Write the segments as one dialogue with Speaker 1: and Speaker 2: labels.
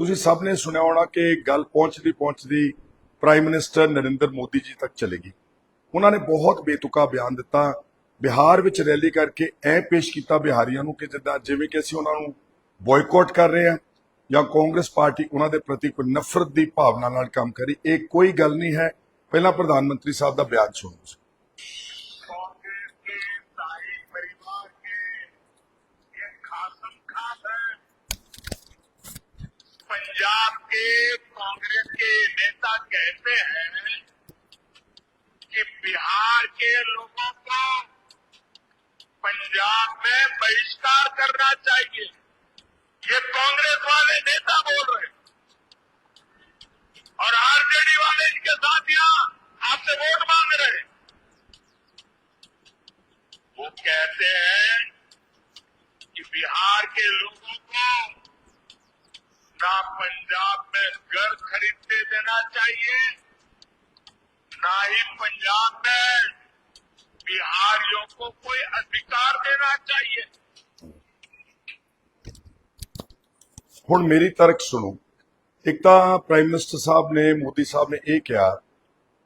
Speaker 1: ਤੁਸੀਂ ਸਭ ਨੇ ਸੁਣਿਆ ਹੋਣਾ ਕਿ ਗੱਲ ਪਹੁੰਚਦੀ ਪਹੁੰਚਦੀ ਪ੍ਰਾਈਮ ਮਿਨਿਸਟਰ ਨਰਿੰਦਰ ਮੋਦੀ ਜੀ ਤੱਕ ਚਲੇਗੀ। ਉਹਨਾਂ ਨੇ ਬਹੁਤ ਬੇਤੁਕਾ ਬਿਆਨ ਦਿੱਤਾ। ਬਿਹਾਰ ਵਿੱਚ ਰੈਲੀ ਕਰਕੇ ਐ ਪੇਸ਼ ਕੀਤਾ ਬਿਹਾਰੀਆਂ ਨੂੰ ਕਿ ਜਿੱਦਾਂ ਜਿਵੇਂ ਕਿ ਅਸੀਂ ਉਹਨਾਂ ਨੂੰ ਬੋਇਕਾਟ ਕਰ ਰਹੇ ਹਾਂ ਜਾਂ ਕਾਂਗਰਸ ਪਾਰਟੀ ਉਹਨਾਂ ਦੇ ਪ੍ਰਤੀ ਕੋਈ ਨਫ਼ਰਤ ਦੀ ਭਾਵਨਾ ਨਾਲ ਕੰਮ ਕਰੀ, ਇਹ ਕੋਈ ਗੱਲ ਨਹੀਂ ਹੈ। ਪਹਿਲਾਂ ਪ੍ਰਧਾਨ ਮੰਤਰੀ ਸਾਹਿਬ ਦਾ ਬਿਆਨ ਸੁਣੋ
Speaker 2: पंजाब के कांग्रेस के नेता कहते हैं कि बिहार के लोगों को पंजाब में बहिष्कार करना चाहिए। ये कांग्रेस वाले नेता बोल रहे हैं। और आरजेडी वाले इनके साथ यहाँ आपसे वोट मांग रहे हैं। वो कहते हैं कि बिहार के लोगों ना पंजाब में घर खरीदने देना चाहिए, ना ही पंजाब में। बिहारियों को कोई अधिकार देना चाहिए।
Speaker 1: हूँ मेरी तर्क सुनो। एक प्राइम मिनिस्टर साहब ने, मोदी साहब ने यह कहा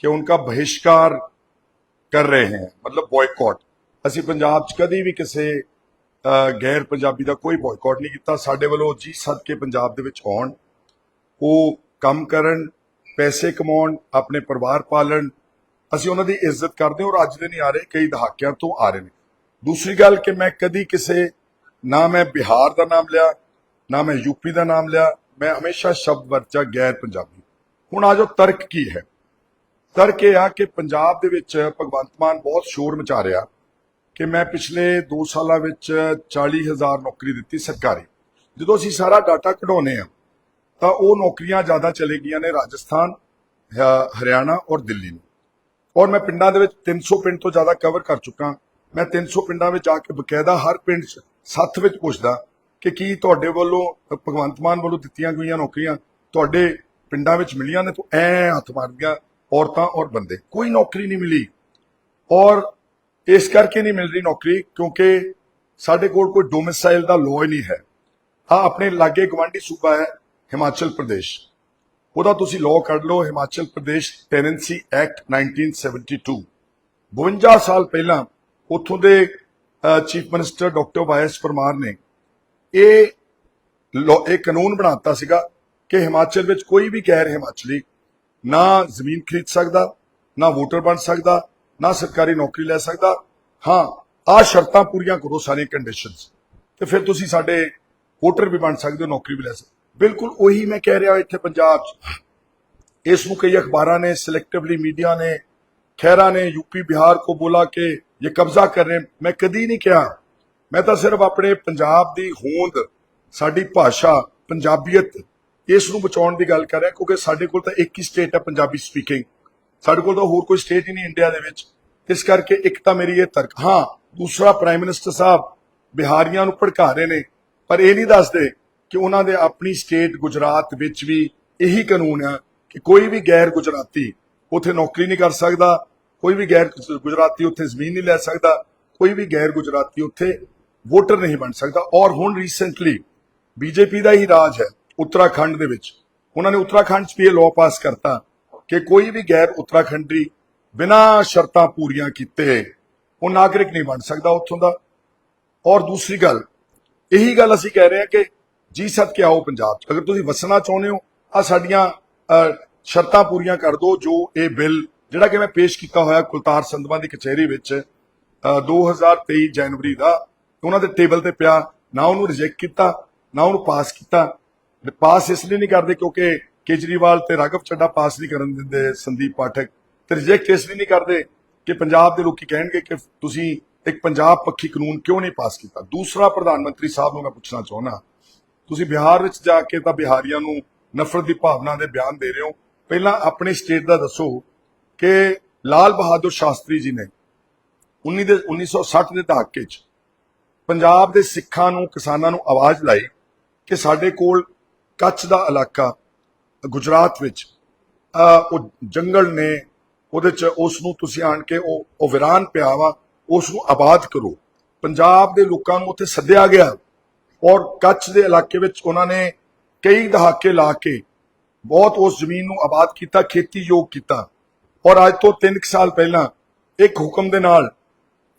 Speaker 1: कि उनका बहिष्कार कर रहे हैं मतलब बॉयकॉट असी पंजाब कभी भी किसी ਗੈਰ ਪੰਜਾਬੀ ਦਾ ਕੋਈ ਬਾਇਕਾਟ ਨਹੀਂ ਕੀਤਾ। ਸਾਡੇ ਵੱਲੋਂ ਜੀ ਸਦਕੇ ਪੰਜਾਬ ਦੇ ਵਿੱਚ ਆਉਣ, ਉਹ ਕੰਮ ਕਰਨ, ਪੈਸੇ ਕਮਾਉਣ, ਆਪਣੇ ਪਰਿਵਾਰ ਪਾਲਣ, ਅਸੀਂ ਉਹਨਾਂ ਦੀ ਇੱਜ਼ਤ ਕਰਦੇ ਹਾਂ ਔਰ ਅੱਜ ਦੇ ਨਹੀਂ ਆ ਰਹੇ, ਕਈ ਦਹਾਕਿਆਂ ਤੋਂ ਆ ਰਹੇ ਨੇ। ਦੂਸਰੀ ਗੱਲ ਕਿ ਮੈਂ ਕਦੀ ਕਿਸੇ, ਨਾ ਮੈਂ ਬਿਹਾਰ ਦਾ ਨਾਮ ਲਿਆ, ਨਾ ਮੈਂ ਯੂਪੀ ਦਾ ਨਾਮ ਲਿਆ, ਮੈਂ ਹਮੇਸ਼ਾ ਸ਼ਬਦ ਵਰਚਾ ਗੈਰ ਪੰਜਾਬੀ। ਹੁਣ ਆ ਜੋ ਤਰਕ ਕੀ ਹੈ? ਤਰਕ ਇਹ ਆ ਕਿ ਪੰਜਾਬ ਦੇ ਵਿੱਚ ਭਗਵੰਤ ਮਾਨ ਬਹੁਤ ਸ਼ੋਰ ਮਚਾ ਰਿਹਾ। ਕਿ ਮੈਂ ਪਿਛਲੇ 2 ਸਾਲਾਂ ਵਿੱਚ 40000 ਨੌਕਰੀ ਦਿੱਤੀ ਸਰਕਾਰੀ। ਜਦੋਂ ਅਸੀਂ ਸਾਰਾ ਡਾਟਾ ਕਢਾਉਨੇ ਆ ਤਾਂ ਉਹ ਨੌਕਰੀਆਂ ਜ਼ਿਆਦਾ ਚਲੇ ਗਈਆਂ ਨੇ ਰਾਜਸਥਾਨ ਹਰਿਆਣਾ ਔਰ ਦਿੱਲੀ ਨੂੰ। ਔਰ ਮੈਂ ਪਿੰਡਾਂ ਦੇ ਵਿੱਚ 300 ਪਿੰਡ ਤੋਂ ਜ਼ਿਆਦਾ ਕਵਰ ਕਰ ਚੁੱਕਾ। ਮੈਂ 300 ਪਿੰਡਾਂ ਵਿੱਚ ਜਾ ਕੇ ਬਕਾਇਦਾ ਹਰ ਪਿੰਡ 'ਚ ਸੱਥ ਵਿੱਚ ਪੁੱਛਦਾ ਕਿ ਕੀ ਤੁਹਾਡੇ ਵੱਲੋਂ, ਭਗਵੰਤ ਮਾਨ ਵੱਲੋਂ ਦਿੱਤੀਆਂ ਗਈਆਂ ਨੌਕਰੀਆਂ ਤੁਹਾਡੇ ਪਿੰਡਾਂ ਵਿੱਚ ਮਿਲੀਆਂ ਨੇ? ਤਾਂ ਐ ਹੱਥ ਮਾਰਦੀਆਂ ਔਰਤਾਂ ਔਰ ਬੰਦੇ। ਕੋਈ ਨੌਕਰੀ ਨਹੀਂ ਮਿਲੀ। ਔਰ ਇਸ ਕਰਕੇ ਨਹੀਂ ਮਿਲ ਰਹੀ ਨੌਕਰੀ, ਕਿਉਂਕਿ ਸਾਡੇ ਕੋਲ ਕੋਈ ਡੋਮਿਸਾਈਲ ਦਾ ਲੋਅ ਹੀ ਨਹੀਂ ਹੈ। ਆ ਆਪਣੇ ਲਾਗੇ ਗਵਾਂਢੀ ਸੂਬਾ ਹੈ ਹਿਮਾਚਲ ਪ੍ਰਦੇਸ਼। ਉਹਦਾ ਤੁਸੀਂ ਲੋਅ ਕੱਢ ਲਓ, ਹਿਮਾਚਲ ਪ੍ਰਦੇਸ਼ ਟੈਨੈਂਸੀ ਐਕਟ 1972 52 ਸਾਲ ਪਹਿਲਾਂ ਉੱਥੋਂ ਦੇ chief minister doctor Y S Parmar ਨੇ ਇਹ ਲੋ- ਇਹ ਕਾਨੂੰਨ ਬਣਾਤਾ ਸੀਗਾ ਕਿ ਹਿਮਾਚਲ ਵਿੱਚ ਕੋਈ ਵੀ ਗੈਰ ਹਿਮਾਚਲੀ ਨਾ ਜ਼ਮੀਨ ਖਰੀਦ ਸਕਦਾ, ਨਾ ਵੋਟਰ ਬਣ ਸਕਦਾ ਨਾ ਸਰਕਾਰੀ ਨੌਕਰੀ ਲੈ ਸਕਦਾ। ਹਾਂ ਆ ਸ਼ਰਤਾਂ ਪੂਰੀਆਂ ਕਰੋ ਸਾਰੀਆਂ ਕੰਡੀਸ਼ਨਸ ਤੇ ਫਿਰ ਤੁਸੀਂ ਸਾਡੇ ਵੋਟਰ ਵੀ ਬਣ ਸਕਦੇ ਹੋ, ਨੌਕਰੀ ਵੀ ਲੈ ਸਕਦੇ ਬਿਲਕੁਲ ਉਹੀ ਮੈਂ ਕਹਿ ਰਿਹਾ ਇੱਥੇ ਪੰਜਾਬ 'ਚ। ਇਸ ਨੂੰ ਕਈ ਅਖਬਾਰਾਂ ਨੇ ਸਿਲੈਕਟਿਵਲੀ ਮੀਡੀਆ ਨੇ ਖੈਰਾ ਨੇ, ਯੂਪੀ, ਬਿਹਾਰ ਕੋ ਬੋਲਾ ਕੇ ਇਹ ਕਬਜ਼ਾ ਕਰ ਰਹੇ। ਮੈਂ ਕਦੀ ਨਹੀਂ ਕਿਹਾ। ਮੈਂ ਤਾਂ ਸਿਰਫ ਆਪਣੇ ਪੰਜਾਬ ਦੀ ਹੋਂਦ, ਸਾਡੀ ਭਾਸ਼ਾ, ਪੰਜਾਬੀਅਤ, ਇਸ ਨੂੰ ਬਚਾਉਣ ਦੀ ਗੱਲ ਕਰ ਰਿਹਾ, ਕਿਉਂਕਿ ਸਾਡੇ ਕੋਲ ਤਾਂ ਇੱਕ ਹੀ ਸਟੇਟ ਹੈ, ਪੰਜਾਬੀ ਸਪੀਕਿੰਗ ਸਾਡੇ ਕੋਲ ਤਾਂ ਹੋਰ ਕੋਈ ਸਟੇਟ ਹੀ ਨਹੀਂ ਇੰਡੀਆ ਦੇ ਵਿੱਚ। ਇਸ ਕਰਕੇ ਇੱਕ ਤਾਂ ਮੇਰੀ ਇਹ ਤਰਕ ਹਾਂ, ਦੂਸਰਾ ਪ੍ਰਾਈਮ ਮਿਨਿਸਟਰ ਸਾਹਿਬ ਬਿਹਾਰੀਆਂ ਨੂੰ ਭੜਕਾ ਰਹੇ ਨੇ, ਪਰ ਇਹ ਨਹੀਂ ਦੱਸਦੇ ਕਿ ਉਹਨਾਂ ਦੇ ਆਪਣੀ ਸਟੇਟ ਗੁਜਰਾਤ ਵਿੱਚ ਵੀ ਇਹੀ ਕਾਨੂੰਨ ਹੈ ਕਿ ਕੋਈ ਵੀ ਗੈਰ ਗੁਜਰਾਤੀ ਉੱਥੇ ਨੌਕਰੀ ਨਹੀਂ ਕਰ ਸਕਦਾ, ਕੋਈ ਵੀ ਗੈਰ ਗੁਜਰਾਤੀ ਉੱਥੇ ਜ਼ਮੀਨ ਨਹੀਂ ਲੈ ਸਕਦਾ, ਕੋਈ ਵੀ ਗੈਰ ਗੁਜਰਾਤੀ ਉੱਥੇ ਵੋਟਰ ਨਹੀਂ ਬਣ ਸਕਦਾ। ਔਰ ਹੁਣ ਰੀਸੈਂਟਲੀ ਬੀਜੇਪੀ ਦਾ ਹੀ ਰਾਜ ਹੈ, ਉੱਤਰਾਖੰਡ ਦੇ ਵਿੱਚ। ਉਹਨਾਂ ਨੇ ਉੱਤਰਾਖੰਡ 'ਚ ਵੀ ਇਹ ਲਾਅ ਪਾਸ ਕਰਤਾ। ਕਿ ਕੋਈ ਵੀ ਗੈਰ ਉੱਤਰਾਖੰਡੀ ਬਿਨਾਂ ਸ਼ਰਤਾਂ ਪੂਰੀਆਂ ਕੀਤੇ ਉਹ ਨਾਗਰਿਕ ਨਹੀਂ ਬਣ ਸਕਦਾ ਉੱਥੋਂ ਦਾ। ਔਰ ਦੂਸਰੀ ਗੱਲ ਇਹੀ ਗੱਲ ਅਸੀਂ ਕਹਿ ਰਹੇ ਹਾਂ ਕਿ ਜੀ ਸਦਕੇ ਆਓ ਪੰਜਾਬ 'ਚ। ਅਗਰ ਤੁਸੀਂ ਵਸਣਾ ਚਾਹੁੰਦੇ ਹੋ ਆ ਸਾਡੀਆਂ ਸ਼ਰਤਾਂ ਪੂਰੀਆਂ ਕਰ ਦਿਓ ਜੋ ਇਹ ਬਿੱਲ ਜਿਹੜਾ ਕਿ ਮੈਂ ਪੇਸ਼ ਕੀਤਾ ਹੋਇਆ ਕੁਲਤਾਰ ਸੰਧਵਾ ਦੀ ਕਚਹਿਰੀ ਵਿੱਚ ਅ, 2023 ਜਨਵਰੀ ਦਾ ਉਹਨਾਂ ਦੇ ਟੇਬਲ ਤੇ ਪਿਆ ਨਾ ਉਹਨੂੰ ਰਿਜੈਕਟ ਕੀਤਾ ਨਾ ਉਹਨੂੰ ਪਾਸ ਕੀਤਾ। ਪਾਸ ਇਸ ਲਈ ਨਹੀਂ ਕਰਦੇ ਕਿਉਂਕਿ ਕੇਜਰੀਵਾਲ ਤੇ ਰਾਘਵ ਚੱਡਾ ਪਾਸ ਨਹੀਂ ਕਰਨ ਦਿੰਦੇ ਸੰਦੀਪ ਪਾਠਕ ਤੇ ਰਿਜੈਕਟ ਇਸ ਲਈ ਨਹੀਂ ਕਰਦੇ ਕਿ ਪੰਜਾਬ ਦੇ ਲੋਕੀ ਕਹਿਣਗੇ ਕਿ ਤੁਸੀਂ ਇੱਕ ਪੰਜਾਬ ਪੱਖੀ ਕਾਨੂੰਨ ਕਿਉਂ ਨਹੀਂ ਪਾਸ ਕੀਤਾ? ਦੂਸਰਾ ਪ੍ਰਧਾਨ ਮੰਤਰੀ ਸਾਹਿਬ ਨੂੰ ਮੈਂ ਪੁੱਛਣਾ ਚਾਹੁੰਦਾ, ਤੁਸੀਂ ਬਿਹਾਰ ਵਿੱਚ ਜਾ ਕੇ ਤਾਂ ਬਿਹਾਰੀਆਂ ਨੂੰ ਨਫ਼ਰਤ ਦੀ ਭਾਵਨਾ ਦੇ ਬਿਆਨ ਦੇ ਰਹੇ ਹੋ। ਪਹਿਲਾਂ ਆਪਣੇ ਸਟੇਟ ਦਾ ਦੱਸੋ ਕਿ ਲਾਲ ਬਹਾਦਰ ਸ਼ਾਸਤਰੀ ਜੀ ਨੇ 19 ਦੇ 1960 ਦੇ ਦਹਾਕੇ 'ਚ ਪੰਜਾਬ ਦੇ ਸਿੱਖਾਂ ਨੂੰ ਕਿਸਾਨਾਂ ਨੂੰ ਆਵਾਜ਼ ਲਾਈ ਕਿ ਸਾਡੇ ਕੋਲ ਕੱਛ ਦਾ ਇਲਾਕਾ ਗੁਜਰਾਤ ਵਿੱਚ ਉਹ ਜੰਗਲ ਨੇ ਉਹਦੇ 'ਚ ਉਸ ਨੂੰ ਤੁਸੀਂ ਆਣ ਕੇ ਉਹ ਉਹ ਵਿਰਾਨ ਪਿਆ ਵਾ ਉਸ ਨੂੰ ਆਬਾਦ ਕਰੋ। ਪੰਜਾਬ ਦੇ ਲੋਕਾਂ ਨੂੰ ਉੱਥੇ ਸੱਦਿਆ ਗਿਆ ਔਰ ਕੱਛ ਦੇ ਇਲਾਕੇ ਵਿੱਚ ਉਹਨਾਂ ਨੇ ਕਈ ਦਹਾਕੇ ਲਾ ਕੇ ਬਹੁਤ ਉਸ ਜ਼ਮੀਨ ਨੂੰ ਆਬਾਦ ਕੀਤਾ ਖੇਤੀ ਯੋਗ ਕੀਤਾ। ਔਰ ਅੱਜ ਤੋਂ 3 ਸਾਲ ਪਹਿਲਾਂ ਇੱਕ ਹੁਕਮ ਦੇ ਨਾਲ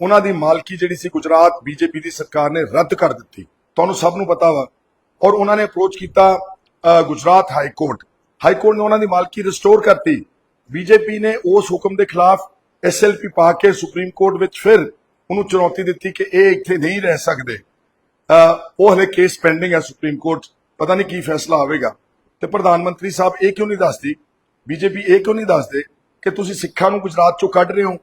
Speaker 1: ਉਹਨਾਂ ਦੀ ਮਾਲਕੀ ਜਿਹੜੀ ਸੀ ਗੁਜਰਾਤ ਬੀਜੇਪੀ ਦੀ ਸਰਕਾਰ ਨੇ ਰੱਦ ਕਰ ਦਿੱਤੀ। ਤੁਹਾਨੂੰ ਸਭ ਨੂੰ ਪਤਾ ਵਾ। ਔਰ ਉਹਨਾਂ ਨੇ ਅਪਰੋਚ ਕੀਤਾ Gujarat high court high court ਨੇ ਉਹਨਾਂ ਦੀ ਮਾਲਕੀ ਰਿਸਟੋਰ ਕਰਤੀ। ਬੀਜੇਪੀ ਨੇ ਉਸ ਹੁਕਮ ਦੇ ਖਿਲਾਫ ਐਸਐਲਪੀ ਪਾ ਕੇ ਸੁਪਰੀਮ ਕੋਰਟ ਵਿੱਚ ਫਿਰ ਉਹਨੂੰ ਚੁਣੌਤੀ ਦਿੱਤੀ ਕਿ ਇਹ ਇੱਥੇ ਨਹੀਂ ਰਹਿ ਸਕਦੇ। ਉਹ ਹਲੇ ਕੇਸ ਪੈਂਡਿੰਗ ਹੈ ਸੁਪਰੀਮ ਕੋਰਟ ਪਤਾ ਨਹੀਂ ਕੀ ਫੈਸਲਾ ਆਵੇਗਾ। ਤੇ ਪ੍ਰਧਾਨ ਮੰਤਰੀ ਸਾਹਿਬ ਇਹ ਕਿਉਂ ਨਹੀਂ ਦੱਸਦੀ? ਬੀਜੇਪੀ ਇਹ ਕਿਉਂ ਨਹੀਂ ਦੱਸਦੇ ਕਿ ਤੁਸੀਂ ਸਿੱਖਾਂ ਨੂੰ ਗੁਜਰਾਤ ਚੋਂ ਕੱਢ ਰਹੇ ਹੋ?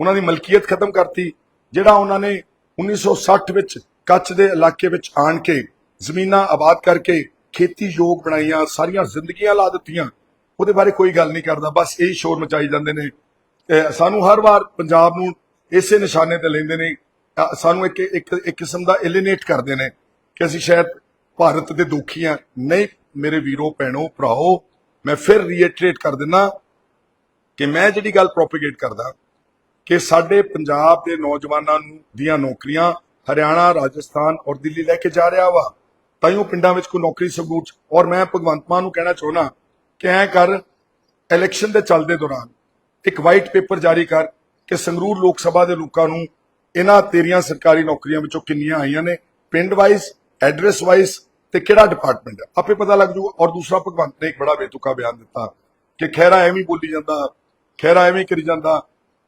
Speaker 1: ਉਹਨਾਂ ਦੀ ਮਲਕੀਅਤ ਖਤਮ ਕਰਤੀ। ਜਿਹੜਾ ਉਹਨਾਂ ਨੇ 1960 ਵਿੱਚ ਕੱਚ ਦੇ ਇਲਾਕੇ ਵਿੱਚ ਆਣ ਕੇ ਜ਼ਮੀਨਾਂ ਆਬਾਦ ਕਰਕੇ ਖੇਤੀ ਯੋਗ ਬਣਾਈਆਂ, ਸਾਰੀਆਂ ਜ਼ਿੰਦਗੀਆਂ ਲਾ ਦਿੱਤੀਆਂ। ਉਹਦੇ ਬਾਰੇ ਕੋਈ ਗੱਲ ਨਹੀਂ ਕਰਦਾ, ਬਸ ਇਹੀ ਸ਼ੋਰ ਮਚਾਈ ਜਾਂਦੇ ਨੇ। ਸਾਨੂੰ ਹਰ ਵਾਰ ਪੰਜਾਬ ਨੂੰ ਇਸੇ ਨਿਸ਼ਾਨੇ ਤੇ ਲੈਂਦੇ ਨੇ। ਸਾਨੂੰ ਇੱਕ ਇੱਕ ਇੱਕ ਕਿਸਮ ਦਾ ਐਲੀਨੇਟ ਕਰਦੇ ਨੇ ਕਿ ਅਸੀਂ ਸ਼ਾਇਦ ਭਾਰਤ ਦੇ ਦੁਖੀ ਆ ਨਹੀਂ, ਮੇਰੇ ਵੀਰੋ, ਭੈਣੋ, ਭਰਾਓ, ਮੈਂ ਫਿਰ ਰੀਇਟਰੇਟ ਕਰ ਦਿੰਦਾ ਕਿ ਮੈਂ ਜਿਹੜੀ ਗੱਲ ਪ੍ਰੋਪਗੇਟ ਕਰਦਾ ਕਿ ਸਾਡੇ ਪੰਜਾਬ ਦੇ ਨੌਜਵਾਨਾਂ ਨੂੰ ਦੀਆਂ ਨੌਕਰੀਆਂ ਹਰਿਆਣਾ, ਰਾਜਸਥਾਨ ਔਰ ਦਿੱਲੀ ਲੈ ਕੇ ਜਾ ਰਿਹਾ ਵਾ। ਤਾਂ ਹੀ ਉਹ ਪਿੰਡਾਂ ਵਿੱਚ ਕੋਈ ਨੌਕਰੀ ਸਬੂਤ ਔਰ ਮੈਂ ਭਗਵੰਤ ਮਾਨ ਨੂੰ ਕਹਿਣਾ ਚਾਹੁੰਦਾ ਕਿ ਐ ਕਰ ਇਲੈਕਸ਼ਨ ਦੇ ਚੱਲਦੇ ਦੌਰਾਨ ਇੱਕ ਵਾਈਟ ਪੇਪਰ ਜਾਰੀ ਕਰ ਕਿ ਸੰਗਰੂਰ ਲੋਕ ਸਭਾ ਦੇ ਲੋਕਾਂ ਨੂੰ ਇਹਨਾਂ ਤੇਰੀਆਂ ਸਰਕਾਰੀ ਨੌਕਰੀਆਂ ਵਿੱਚੋਂ ਕਿੰਨੀਆਂ ਆਈਆਂ ਨੇ, ਪਿੰਡ ਵਾਈਜ਼ ਐਡਰੈਸ ਵਾਈਜ਼ ਤੇ ਕਿਹੜਾ ਡਿਪਾਰਟਮੈਂਟ ਹੈ। ਆਪੇ ਪਤਾ ਲੱਗ ਜੂਗਾ ਔਰ ਦੂਸਰਾ, ਭਗਵੰਤ ਨੇ ਇੱਕ ਬੜਾ ਬੇਤੁਕਾ ਬਿਆਨ ਦਿੱਤਾ ਕਿ ਖੈਰਾ ਐਵੇਂ ਬੋਲੀ ਜਾਂਦਾ ਖੈਰਾ ਐਵੇਂ ਕਰੀ ਜਾਂਦਾ,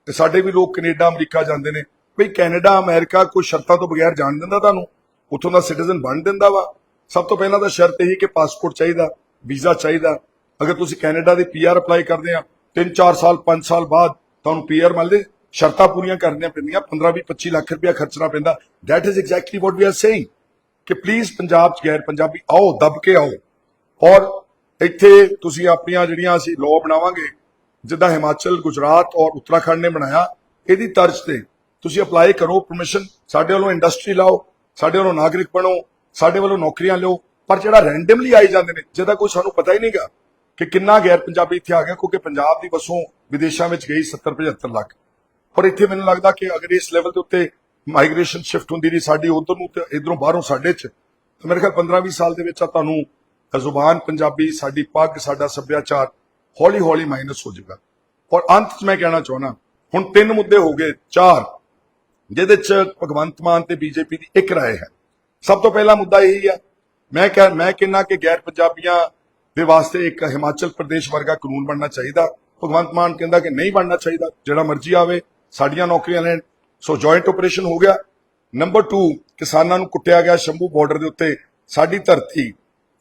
Speaker 1: ਤੇ ਸਾਡੇ ਵੀ ਲੋਕ ਕੈਨੇਡਾ, ਅਮਰੀਕਾ ਜਾਂਦੇ ਨੇ। ਭਈ ਕੈਨੇਡਾ, ਅਮਰੀਕਾ ਕੋਈ ਸ਼ਰਤਾਂ ਤੋਂ ਬਗੈਰ ਜਾਣ ਦਿੰਦਾ ਤੁਹਾਨੂੰ। ਉੱਥੋਂ ਦਾ ਸਿਟੀਜ਼ਨ ਬਣ ਦਿੰਦਾ ਵਾ। ਸਭ ਤੋਂ ਪਹਿਲਾਂ ਤਾਂ ਸ਼ਰਤ ਇਹੀ ਕਿ ਪਾਸਪੋਰਟ ਚਾਹੀਦਾ, ਵੀਜ਼ਾ ਚਾਹੀਦਾ। ਅਗਰ ਤੁਸੀਂ ਕੈਨੇਡਾ ਦੀ ਪੀਆਰ ਅਪਲਾਈ ਕਰਦੇ ਆ 3-4 ਸਾਲ 5 ਸਾਲ ਬਾਅਦ ਤੁਹਾਨੂੰ ਪੀਆਰ ਮਿਲਦੇ, ਸ਼ਰਤਾਂ ਪੂਰੀਆਂ ਕਰਨੀਆਂ ਪੈਂਦੀਆਂ 15 20 25 ਲੱਖ ਰੁਪਇਆ ਖਰਚਣਾ ਪੈਂਦਾ। That is exactly what we are saying ਕਿ ਪਲੀਜ਼ ਪੰਜਾਬ ਚ ਗੈਰ ਪੰਜਾਬੀ ਆਓ, ਦਬ ਕੇ ਆਓ। ਔਰ ਇੱਥੇ ਤੁਸੀਂ ਆਪਣੀਆਂ ਜਿਹੜੀਆਂ ਅਸੀਂ ਲਾਅ ਬਣਾਵਾਂਗੇ, ਜਿੱਦਾਂ ਹਿਮਾਚਲ, ਗੁਜਰਾਤ ਔਰ ਉੱਤਰਾਖੰਡ ਨੇ ਬਣਾਇਆ, ਇਹਦੀ ਤਰਜ਼ ਤੇ ਤੁਸੀਂ ਅਪਲਾਈ ਕਰੋ ਪਰਮਿਸ਼ਨ ਸਾਡੇ ਵੱਲੋਂ ਇੰਡਸਟਰੀ ਲਾਓ। ਸਾਡੇ ਵੱਲੋਂ ਨਾਗਰਿਕ ਬਣੋ, ਸਾਡੇ ਵੱਲੋਂ ਨੌਕਰੀਆਂ ਲਿਓ, ਪਰ ਜਿਹੜਾ ਰੈਂਡਮਲੀ ਆਈ ਜਾਂਦੇ ਨੇ, ਜਿਹਦਾ ਕੋਈ ਸਾਨੂੰ ਪਤਾ ਹੀ ਨਹੀਂਗਾ ਕਿ ਕਿੰਨਾ ਗੈਰ ਪੰਜਾਬੀ ਇੱਥੇ ਆ ਗਿਆ, ਕਿਉਂਕਿ ਪੰਜਾਬ ਦੀ ਵਸੋਂ ਵਿਦੇਸ਼ਾਂ ਵਿੱਚ ਗਈ 70 75 ਲੱਖ। ਪਰ ਇੱਥੇ ਮੈਨੂੰ ਲੱਗਦਾ ਕਿ ਅਗਰ ਇਸ ਲੈਵਲ ਦੇ ਉੱਤੇ ਮਾਈਗ੍ਰੇਸ਼ਨ ਸ਼ਿਫਟ ਹੁੰਦੀ ਰਹੀ ਸਾਡੀ ਉਧਰ ਨੂੰ ਤੇ ਇਧਰੋਂ ਬਾਹਰੋਂ ਸਾਡੇ ਚ, ਤਾਂ ਮੇਰੇ ਖਿਆਲ 15 20 ਸਾਲ ਦੇ ਵਿੱਚ ਆ ਤੁਹਾਨੂੰ ਜ਼ੁਬਾਨ ਪੰਜਾਬੀ, ਸਾਡੀ ਪੱਗ, ਸਾਡਾ ਸੱਭਿਆਚਾਰ ਹੌਲੀ ਹੌਲੀ ਮਾਈਨਸ ਹੋ ਜਾਏਗਾ ਔਰ ਅੰਤ ਚ ਮੈਂ ਕਹਿਣਾ ਚਾਹੁੰਦਾ, ਹੁਣ ਤਿੰਨ ਮੁੱਦੇ ਹੋ ਗਏ, ਚਾਰ। ਜਿਹਦੇ ਚ ਭਗਵੰਤ ਮਾਨ ਤੇ ਬੀਜੇਪੀ ਦੀ ਇੱਕ ਰਾਏ ਹੈ। ਸਭ ਤੋਂ ਪਹਿਲਾ ਮੁੱਦਾ ਇਹੀ ਹੈ ਮੈਂ ਕਹਿ ਮੈਂ ਕਹਿੰਨਾ ਕਿ ਗੈਰ ਪੰਜਾਬੀਆਂ ਦੇ ਵਾਸਤੇ ਇੱਕ ਹਿਮਾਚਲ ਪ੍ਰਦੇਸ਼ ਵਰਗਾ ਕਾਨੂੰਨ ਬਣਨਾ ਚਾਹੀਦਾ। ਭਗਵੰਤ ਮਾਨ ਕਹਿੰਦਾ ਕਿ ਨਹੀਂ ਬਣਨਾ ਚਾਹੀਦਾ। ਜਿਹੜਾ ਮਰਜ਼ੀ ਆਵੇ ਸਾਡੀਆਂ ਨੌਕਰੀਆਂ ਲੈਣ। ਸੋ ਜੁਆਇੰਟ ਆਪਰੇਸ਼ਨ ਹੋ ਗਿਆ। ਨੰਬਰ 2 ਕਿਸਾਨਾਂ ਨੂੰ ਕੁੱਟਿਆ ਗਿਆ ਸ਼ੰਭੂ ਬਾਰਡਰ ਦੇ ਉੱਤੇ। ਸਾਡੀ ਧਰਤੀ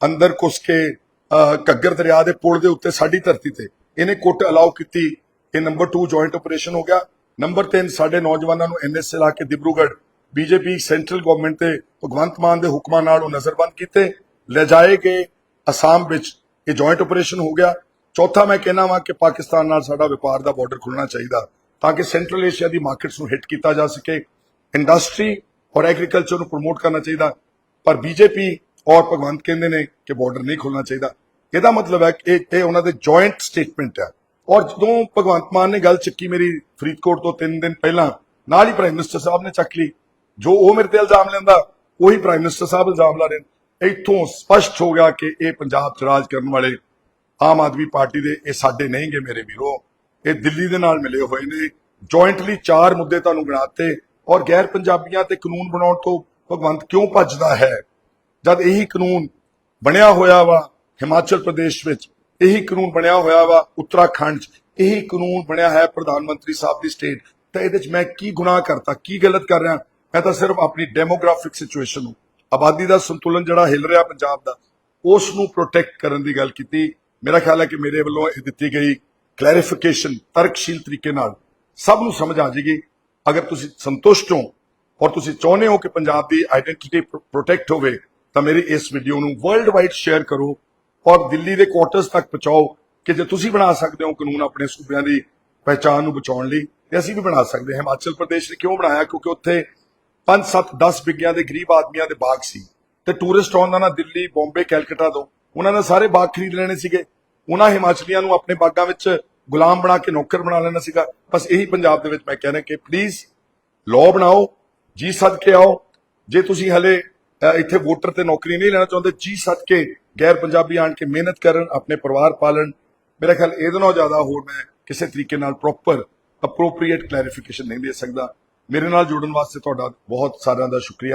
Speaker 1: ਅੰਦਰ ਘੁਸ ਕੇ ਅਹ, ਘੱਗਰ ਦਰਿਆ ਦੇ ਪੁਲ ਦੇ ਉੱਤੇ ਸਾਡੀ ਧਰਤੀ ਤੇ। ਇਹਨੇ ਕੁੱਟ ਅਲਾਉ ਕੀਤੀ। ਇਹ ਨੰਬਰ 2 ਜੁਆਇੰਟ ਆਪਰੇਸ਼ਨ ਹੋ ਗਿਆ। ਨੰਬਰ 3 ਸਾਡੇ ਨੌਜਵਾਨਾਂ ਨੂੰ ਐਨਐਸਏ ਲਾ ਕੇ ਦਿਬਰੂਗੜ੍ਹ ਬੀਜੇਪੀ ਸੈਂਟਰਲ ਗਵਰਨਮੈਂਟ ਤੇ ਭਗਵੰਤ ਮਾਨ ਦੇ ਹੁਕਮਾਂ ਨਾਲ ਉਹ ਨਜ਼ਰਬੰਦ ਕੀਤੇ। ਲੈ ਜਾਏ ਗਏ ਅਸਾਮ ਵਿੱਚ ਇਹ ਜੁਆਇੰਟ ਆਪਰੇਸ਼ਨ ਹੋ ਗਿਆ। ਚੌਥਾ, ਮੈਂ ਕਹਿਣਾ ਵਾਂ ਕਿ ਪਾਕਿਸਤਾਨ ਨਾਲ ਸਾਡਾ ਵਪਾਰ ਦਾ ਬਾਰਡਰ ਖੁੱਲਣਾ ਚਾਹੀਦਾ ਤਾਂ ਕਿ ਸੈਂਟਰਲ ਏਸ਼ੀਆ ਦੀ ਮਾਰਕੀਟਸ ਨੂੰ ਹਿੱਟ ਕੀਤਾ ਜਾ ਸਕੇ। ਇੰਡਸਟਰੀ ਔਰ ਐਗਰੀਕਲਚਰ ਨੂੰ ਪ੍ਰਮੋਟ ਕਰਨਾ ਚਾਹੀਦਾ। ਪਰ ਬੀਜੇਪੀ ਔਰ ਭਗਵੰਤ ਕਹਿੰਦੇ ਨੇ ਕਿ ਬਾਰਡਰ ਨਹੀਂ ਖੁੱਲਣਾ ਚਾਹੀਦਾ। ਇਹਦਾ ਮਤਲਬ ਹੈ ਕਿ ਇਹ ਇਹ ਉਹਨਾਂ ਦੇ ਜੁਆਇੰਟ ਸਟੇਟਮੈਂਟ ਹੈ ਔਰ ਜਦੋਂ ਭਗਵੰਤ ਮਾਨ ਨੇ ਗੱਲ ਚੱਕੀ ਮੇਰੀ ਫਰੀਦਕੋਟ ਤੋਂ 3 ਦਿਨ ਪਹਿਲਾਂ, ਨਾਲ ਹੀ ਪ੍ਰਾਈਮ ਮਿਨਿਸਟਰ ਸਾਹਿਬ ਨੇ ਚੱਕ ਲਈ। ਜੋ ਉਹ ਮੇਰੇ ਤੇ ਇਲਜ਼ਾਮ ਲੈਂਦਾ, ਉਹੀ ਪ੍ਰਾਈਮ ਮਿਨਿਸਟਰ ਸਾਹਿਬ ਇਲਜ਼ਾਮ ਲਾ ਰਹੇ ਨੇ ਇੱਥੋਂ ਸਪਸ਼ਟ ਹੋ ਗਿਆ ਕਿ ਇਹ ਪੰਜਾਬ ਚ ਰਾਜ ਕਰਨ ਵਾਲੇ ਆਮ ਆਦਮੀ ਪਾਰਟੀ ਦੇ ਇਹ ਸਾਡੇ ਨਹੀਂਗੇ ਮੇਰੇ ਵੀਰੋ। ਇਹ ਦਿੱਲੀ ਦੇ ਨਾਲ ਮਿਲੇ ਹੋਏ ਨੇ। ਜੁਆਇੰਟਲੀ ਚਾਰ ਮੁੱਦੇ ਤੁਹਾਨੂੰ ਗਿਣਾਤੇ ਔਰ ਗੈਰ ਪੰਜਾਬੀਆਂ ਤੇ ਕਾਨੂੰਨ ਬਣਾਉਣ ਤੋਂ ਭਗਵੰਤ ਕਿਉਂ ਭੱਜਦਾ ਹੈ? ਜਦ ਇਹੀ ਕਾਨੂੰਨ ਬਣਿਆ ਹੋਇਆ ਵਾ ਹਿਮਾਚਲ ਪ੍ਰਦੇਸ਼ ਵਿੱਚ ਇਹੀ ਕਾਨੂੰਨ ਬਣਿਆ ਹੋਇਆ ਵਾ ਉੱਤਰਾਖੰਡ 'ਚ। ਇਹੀ ਕਾਨੂੰਨ ਬਣਿਆ ਹੈ ਪ੍ਰਧਾਨ ਮੰਤਰੀ ਸਾਹਿਬ ਦੀ ਸਟੇਟ ਤਾਂ ਇਹਦੇ 'ਚ ਮੈਂ ਕੀ ਗੁਨਾਹ ਕਰਤਾ, ਕੀ ਗਲਤ ਕਰ ਰਿਹਾ? ਮੈਂ ਤਾਂ ਸਿਰਫ ਆਪਣੀ ਡੈਮੋਗ੍ਰਾਫਿਕ ਸਿਚੁਏਸ਼ਨ ਨੂੰ, ਆਬਾਦੀ ਦਾ ਸੰਤੁਲਨ ਜਿਹੜਾ ਹਿਲ ਰਿਹਾ ਪੰਜਾਬ ਦਾ, ਉਸ ਨੂੰ ਪ੍ਰੋਟੈਕਟ ਕਰਨ ਦੀ ਗੱਲ ਕੀਤੀ। ਮੇਰਾ ਖਿਆਲ ਹੈ ਕਿ ਮੇਰੇ ਵੱਲੋਂ ਇਹ ਦਿੱਤੀ ਗਈ ਕਲੈਰੀਫਿਕੇਸ਼ਨ ਤਰਕਸ਼ੀਲ ਤਰੀਕੇ ਨਾਲ ਸਭ ਨੂੰ ਸਮਝ ਆ ਜਾਏਗੀ। ਅਗਰ ਤੁਸੀਂ ਸੰਤੁਸ਼ਟ ਹੋ ਔਰ ਤੁਸੀਂ ਚਾਹੁੰਦੇ ਹੋ ਕਿ ਪੰਜਾਬ ਦੀ ਆਇਡੈਂਟੀਟੀ ਪ੍ਰੋਟੈਕਟ ਹੋਵੇ, ਤਾਂ ਮੇਰੀ ਇਸ ਵੀਡੀਓ ਨੂੰ ਵਰਲਡ ਵਾਈਡ ਸ਼ੇਅਰ ਕਰੋ। ਔਰ ਦਿੱਲੀ ਦੇ ਕੁਆਟਰਸ ਤੱਕ ਪਹੁੰਚਾਓ ਕਿ ਜੇ ਤੁਸੀਂ ਬਣਾ ਸਕਦੇ ਹੋ ਕਾਨੂੰਨ ਆਪਣੇ ਸੂਬਿਆਂ ਦੀ ਪਹਿਚਾਣ ਨੂੰ ਬਚਾਉਣ ਲਈ, ਤੇ ਅਸੀਂ ਵੀ ਬਣਾ ਸਕਦੇ ਹਾਂ। ਹਿਮਾਚਲ ਪ੍ਰਦੇਸ਼ ਨੇ ਕਿਉਂ ਬਣਾਇਆ? ਕਿਉਂਕਿ ਉੱਥੇ 5 7 10 ਵਿਗਿਆਂ ਦੇ ਗਰੀਬ ਆਦਮੀਆਂ ਦੇ ਬਾਗ ਸੀ। ਤੇ ਟੂਰਿਸਟ ਆਉਂਦਾ ਨਾ ਦਿੱਲੀ, ਬੰਬੇ, ਕੈਲਕਟਾ ਤੋਂ ਉਹਨਾਂ ਨੇ ਸਾਰੇ ਬਾਗ ਖਰੀਦ ਲੈਣੇ ਸੀਗੇ। ਉਹਨਾਂ ਹਿਮਾਚਲੀਆਂ ਨੂੰ ਆਪਣੇ ਬਾਗਾਂ ਵਿੱਚ ਗੁਲਾਮ ਬਣਾ ਕੇ ਨੌਕਰ ਬਣਾ ਲੈਣਾ ਸੀਗਾ। ਬਸ ਇਹੀ ਪੰਜਾਬ ਦੇ ਵਿੱਚ ਮੈਂ ਕਹਿ ਰਿਹਾ ਕਿ ਪਲੀਜ਼ ਲਾਅ ਬਣਾਓ, ਜੀ ਸੱਦ ਕੇ ਆਓ। ਜੇ ਤੁਸੀਂ ਹਲੇ ਇੱਥੇ ਵੋਟਰ ਤੇ ਨੌਕਰੀ ਨਹੀਂ ਲੈਣਾ ਚਾਹੁੰਦੇ, ਜੀ ਸੱਦ ਕੇ ਗੈਰ ਪੰਜਾਬੀ ਆਣ ਕੇ ਮਿਹਨਤ ਕਰਨ, ਆਪਣੇ ਪਰਿਵਾਰ ਪਾਲਣ। ਮੇਰਾ ਖਿਆਲ ਇਹਦੇ ਨਾਲੋਂ ਜ਼ਿਆਦਾ ਹੋਰ ਮੈਂ ਕਿਸੇ ਤਰੀਕੇ ਨਾਲ ਪ੍ਰੋਪਰ ਅਪਰੋਪਰੀਏਟ ਕਲੈਰੀਫਿਕੇਸ਼ਨ ਨਹੀਂ ਦੇ ਸਕਦਾ। ਮੇਰੇ ਨਾਲ ਜੁੜਨ ਵਾਸਤੇ ਤੁਹਾਡਾ ਬਹੁਤ ਸਾਰਿਆਂ ਦਾ ਸ਼ੁਕਰੀਆ।